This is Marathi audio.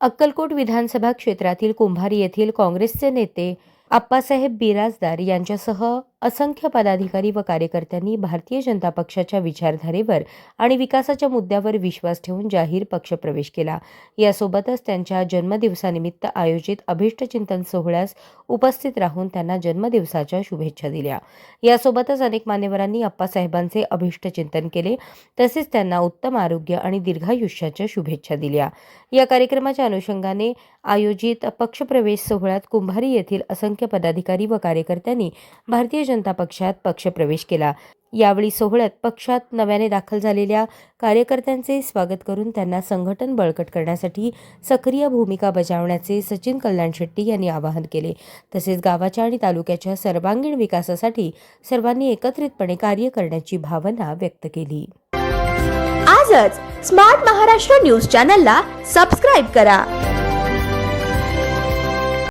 अक्कलकोट विधानसभा क्षेत्रातील कुंभारी येथील काँग्रेसचे नेते आप्पासाहेब बिराजदार यांच्यासह असंख्य पदाधिकारी व कार्यकर्त्यांनी भारतीय जनता पक्षाच्या विचारधारेवर आणि विकासाच्या मुद्द्यावर विश्वास ठेवून जाहीर पक्षप्रवेश केला. यासोबतच त्यांच्या जन्मदिवसानिमित्त आयोजित अभिष्टचिंतन सोहळ्यास उपस्थित राहून त्यांना जन्मदिवसाच्या शुभेच्छा दिल्या. यासोबतच अनेक मान्यवरांनी अप्पासाहेबांचे अभिष्टचिंतन केले तसेच त्यांना उत्तम आरोग्य आणि दीर्घायुष्याच्या शुभेच्छा दिल्या. या कार्यक्रमाच्या अनुषंगाने आयोजित पक्षप्रवेश सोहळ्यात कुंभारी येथील असंख्य पदाधिकारी व कार्यकर्त्यांनी भारतीय जनता पक्षात पक्षप्रवेश केला. यावेळी सोहळ्यात पक्षात नव्याने दाखल झालेल्या कार्यकर्त्यांचे स्वागत करून त्यांना संघटन बळकट करण्यासाठी सक्रिय भूमिका बजावण्याचे सचिन कल्याण शेट्टी यांनी आवाहन केले. तसेच गावाच्या आणि तालुक्याच्या सर्वांगीण विकासासाठी सर्वांनी एकत्रितपणे कार्य करण्याची भावना व्यक्त केली. आजच स्मार्ट महाराष्ट्र न्यूज चॅनलला सबस्क्राईब करा.